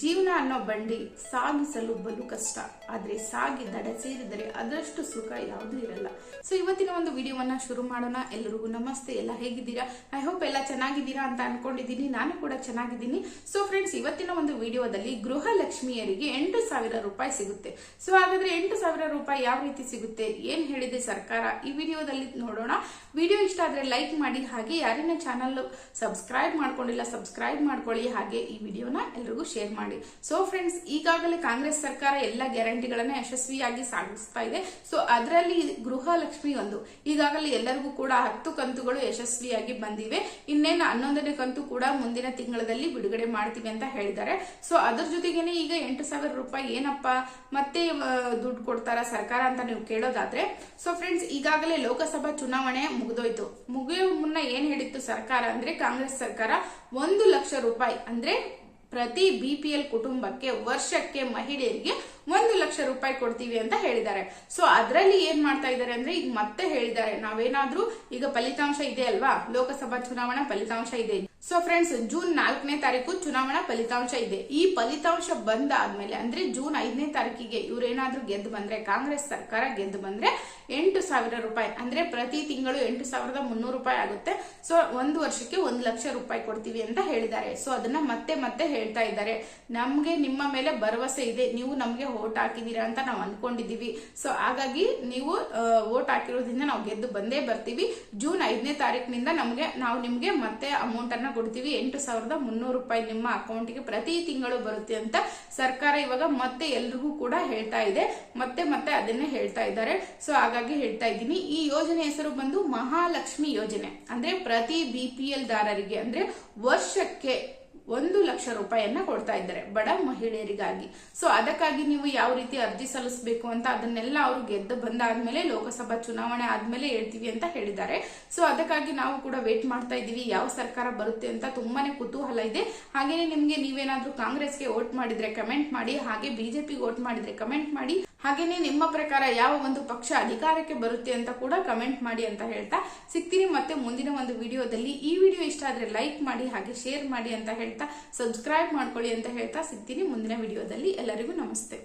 ಜೀವನ ಅನ್ನೋ ಬಂಡಿ ಸಾಗಿಸಲು ಬಲು ಕಷ್ಟ. ಆದ್ರೆ ಸಾಗಿ ದಡ ಸೇರಿದರೆ ಅದರಷ್ಟು ಸುಖ ಯಾವುದೂ ಇರಲ್ಲ. ಸೊ ಇವತ್ತಿನ ಒಂದು ವಿಡಿಯೋವನ್ನ ಶುರು ಮಾಡೋಣ. ಎಲ್ಲರಿಗೂ ನಮಸ್ತೆ. ಎಲ್ಲ ಹೇಗಿದ್ದೀರಾ? ಐ ಹೋಪ್ ಎಲ್ಲ ಚೆನ್ನಾಗಿದ್ದೀರಾ ಅಂತ ಅನ್ಕೊಂಡಿದ್ದೀನಿ. ನಾನು ಕೂಡ ಚೆನ್ನಾಗಿದ್ದೀನಿ. ಸೊ ಫ್ರೆಂಡ್ಸ್ ಇವತ್ತಿನ ಒಂದು ವಿಡಿಯೋದಲ್ಲಿ ಗೃಹ ಲಕ್ಷ್ಮಿಯರಿಗೆ ಎಂಟು ಸಾವಿರ ರೂಪಾಯಿ ಸಿಗುತ್ತೆ. ಸೊ ಹಾಗಾದ್ರೆ ಎಂಟು ಸಾವಿರ ರೂಪಾಯಿ ಯಾವ ರೀತಿ ಸಿಗುತ್ತೆ? ಏನ್ ಹೇಳಿದೆ ಸರ್ಕಾರ? ಈ ವಿಡಿಯೋದಲ್ಲಿ ನೋಡೋಣ. ವಿಡಿಯೋ ಇಷ್ಟ ಆದ್ರೆ ಲೈಕ್ ಮಾಡಿ. ಹಾಗೆ ಯಾರಿನ ಚಾನಲ್ ಸಬ್ಸ್ಕ್ರೈಬ್ ಮಾಡ್ಕೊಂಡಿಲ್ಲ, ಸಬ್ಸ್ಕ್ರೈಬ್ ಮಾಡ್ಕೊಳ್ಳಿ. ಹಾಗೆ ಈ ವಿಡಿಯೋನ ಎಲ್ರಿಗೂ ಶೇರ್ ಮಾಡಿ. ಸೊ ಫ್ರೆಂಡ್ಸ್ ಈಗಾಗಲೇ ಕಾಂಗ್ರೆಸ್ ಸರ್ಕಾರ ಎಲ್ಲ ಗ್ಯಾರಂಟಿಗಳನ್ನ ಯಶಸ್ವಿಯಾಗಿ ಸಾಗಿಸ್ತಾ ಇದೆ. ಸೊ ಅದರಲ್ಲಿ ಗೃಹ ಲಕ್ಷ್ಮಿ ಒಂದು. ಈಗಾಗಲೇ ಎಲ್ಲರಿಗೂ ಕೂಡ ಹತ್ತು ಕಂತುಗಳು ಯಶಸ್ವಿಯಾಗಿ ಬಂದಿವೆ. ಇನ್ನೇನು ಹನ್ನೊಂದನೇ ಕಂತು ಕೂಡ ಮುಂದಿನ ತಿಂಗಳಲ್ಲಿ ಬಿಡುಗಡೆ ಮಾಡ್ತೀವಿ ಅಂತ ಹೇಳಿದ್ದಾರೆ. ಸೊ ಅದ್ರ ಜೊತೆಗೇನೆ ಈಗ ಎಂಟು ಸಾವಿರ ರೂಪಾಯಿ ಏನಪ್ಪ? ಮತ್ತೆ ದುಡ್ಡು ಕೊಡ್ತಾರ ಸರ್ಕಾರ ಅಂತ ನೀವು ಕೇಳೋದಾದ್ರೆ ಸೊ ಫ್ರೆಂಡ್ಸ್ ಈಗಾಗಲೇ ಲೋಕಸಭಾ ಚುನಾವಣೆ ಮುಗಿದೋಯ್ತು. ಮುಗಿಯೋ ಮುನ್ನ ಏನ್ ಹೇಳಿತ್ತು ಸರ್ಕಾರ ಅಂದ್ರೆ, ಕಾಂಗ್ರೆಸ್ ಸರ್ಕಾರ ಒಂದು ಲಕ್ಷ ರೂಪಾಯಿ ಅಂದ್ರೆ ಪ್ರತಿ ಬಿಪಿಎಲ್ ಕುಟುಂಬಕ್ಕೆ ವರ್ಷಕ್ಕೆ ಮಹಿಳೆಯರಿಗೆ ಒಂದು ಲಕ್ಷ ರೂಪಾಯಿ ಕೊಡ್ತೀವಿ ಅಂತ ಹೇಳಿದ್ದಾರೆ. ಸೊ ಅದರಲ್ಲಿ ಏನ್ ಮಾಡ್ತಾ ಇದ್ದಾರೆ ಅಂದ್ರೆ ಈಗ ಮತ್ತೆ ಹೇಳಿದ್ದಾರೆ. ನಾವೇನಾದ್ರೂ ಈಗ ಫಲಿತಾಂಶ ಇದೆ ಅಲ್ವಾ? ಲೋಕಸಭಾ ಚುನಾವಣಾ ಫಲಿತಾಂಶ ಇದೆ. ಸೊ ಫ್ರೆಂಡ್ಸ್ ಜೂನ್ ನಾಲ್ಕನೇ ತಾರೀಕು ಚುನಾವಣಾ ಫಲಿತಾಂಶ ಇದೆ. ಈ ಫಲಿತಾಂಶ ಬಂದಾದ್ಮೇಲೆ ಅಂದ್ರೆ ಜೂನ್ ಐದನೇ ತಾರೀಕಿಗೆ ಇವ್ರೇನಾದ್ರೂ ಗೆದ್ದು ಬಂದ್ರೆ, ಕಾಂಗ್ರೆಸ್ ಸರ್ಕಾರ ಗೆದ್ದು ಬಂದ್ರೆ ಸಾವಿರ ರೂಪಾಯಿ. ಅಂದ್ರೆ ಪ್ರತಿ ತಿಂಗಳು ಎಂಟು ಸಾವಿರದ ಮುನ್ನೂರು ರೂಪಾಯಿ ಆಗುತ್ತೆ. ಸೊ ಒಂದು ವರ್ಷಕ್ಕೆ ಒಂದು ಲಕ್ಷ ರೂಪಾಯಿ ಕೊಡ್ತೀವಿ ಅಂತ ಹೇಳಿದ್ದಾರೆ. ಸೊ ಅದನ್ನ ಮತ್ತೆ ಮತ್ತೆ ಹೇಳ್ತಾ ಇದ್ದಾರೆ. ನಮ್ಗೆ ನಿಮ್ಮ ಮೇಲೆ ಭರವಸೆ ಇದೆ. ನೀವು ನಮ್ಗೆ ಓಟ್ ಹಾಕಿದೀರಾ ಅಂತ ನಾವು ಅನ್ಕೊಂಡಿದೀವಿ ಸೊ ಹಾಗಾಗಿ ನೀವು ಓಟ್ ಹಾಕಿರೋದ್ರಿಂದ ನಾವು ಗೆದ್ದು ಬಂದೇ ಬರ್ತೀವಿ. ಜೂನ್ ಐದನೇ ತಾರೀಕಿನಿಂದ ನಮ್ಗೆ, ನಾವು ನಿಮ್ಗೆ ಮತ್ತೆ ಅಮೌಂಟ್ ಅನ್ನ ಕೊಡ್ತೀವಿ. ಎಂಟು ಸಾವಿರದ ಮುನ್ನೂರು ರೂಪಾಯಿ ನಿಮ್ಮ ಅಕೌಂಟ್ಗೆ ಪ್ರತಿ ತಿಂಗಳು ಬರುತ್ತೆ ಅಂತ ಸರ್ಕಾರ ಇವಾಗ ಮತ್ತೆ ಎಲ್ರಿಗೂ ಕೂಡ ಹೇಳ್ತಾ ಇದೆ. ಮತ್ತೆ ಮತ್ತೆ ಅದನ್ನೇ ಹೇಳ್ತಾ ಇದ್ದಾರೆ. ಸೊ ಹಾಗಾಗಿ ಹೇಳ್ತಾ ಇದ್ದೀನಿ. ಈ ಯೋಜನೆ ಹೆಸರು ಬಂದು ಮಹಾಲಕ್ಷ್ಮಿ ಯೋಜನೆ. ಅಂದ್ರೆ ಪ್ರತಿ ಬಿ ಪಿ ದಾರರಿಗೆ ಅಂದ್ರೆ ವರ್ಷಕ್ಕೆ ಒಂದು ಲಕ್ಷ ರೂಪಾಯಿಯನ್ನ ಕೊಡ್ತಾ ಇದ್ದಾರೆ ಬಡ ಮಹಿಳೆಯರಿಗಾಗಿ. ಸೊ ಅದಕ್ಕಾಗಿ ನೀವು ಯಾವ ರೀತಿ ಅರ್ಜಿ ಸಲ್ಲಿಸಬೇಕು ಅಂತ ಅದನ್ನೆಲ್ಲ ಅವರು ಗೆದ್ದು ಬಂದಾದ್ಮೇಲೆ ಲೋಕಸಭಾ ಚುನಾವಣೆ ಆದ್ಮೇಲೆ ಹೇಳ್ತೀವಿ ಅಂತ ಹೇಳಿದ್ದಾರೆ. ಸೊ ಅದಕ್ಕಾಗಿ ನಾವು ಕೂಡ ವೇಟ್ ಮಾಡ್ತಾ ಇದ್ದೀವಿ. ಯಾವ ಸರ್ಕಾರ ಬರುತ್ತೆ ಅಂತ ತುಂಬಾನೇ ಕುತೂಹಲ ಇದೆ. ಹಾಗೇನೆ ನಿಮ್ಗೆ ನೀವೇನಾದ್ರೂ ಕಾಂಗ್ರೆಸ್ಗೆ ವೋಟ್ ಮಾಡಿದ್ರೆ ಕಮೆಂಟ್ ಮಾಡಿ, ಹಾಗೆ ಬಿಜೆಪಿಗೆ ವೋಟ್ ಮಾಡಿದ್ರೆ ಕಮೆಂಟ್ ಮಾಡಿ ಹಾಗೇನೆ ನಿಮ್ಮ ಪ್ರಕಾರ ಯಾವ ಒಂದು ಪಕ್ಷ ಅಧಿಕಾರಕ್ಕೆ ಬರುತ್ತೆ ಅಂತ ಕೂಡ ಕಮೆಂಟ್ ಮಾಡಿ ಅಂತ ಹೇಳ್ತಾ ಸಿಗ್ತೀನಿ. ಮತ್ತೆ ಮುಂದಿನ ಒಂದು ವಿಡಿಯೋದಲ್ಲಿ ಈ ವಿಡಿಯೋ ಇಷ್ಟ ಆದ್ರೆ ಲೈಕ್ ಮಾಡಿ, ಹಾಗೆ ಶೇರ್ ಮಾಡಿ ಅಂತ ಹೇಳ್ತಾ ಸಬ್ಸ್ಕ್ರೈಬ್ ಮಾಡ್ಕೊಳ್ಳಿ ಅಂತ ಹೇಳ್ತಾ ಸಿಗ್ತೀನಿ ಮುಂದಿನ ವಿಡಿಯೋದಲ್ಲಿ. ಎಲ್ಲರಿಗೂ ನಮಸ್ತೆ.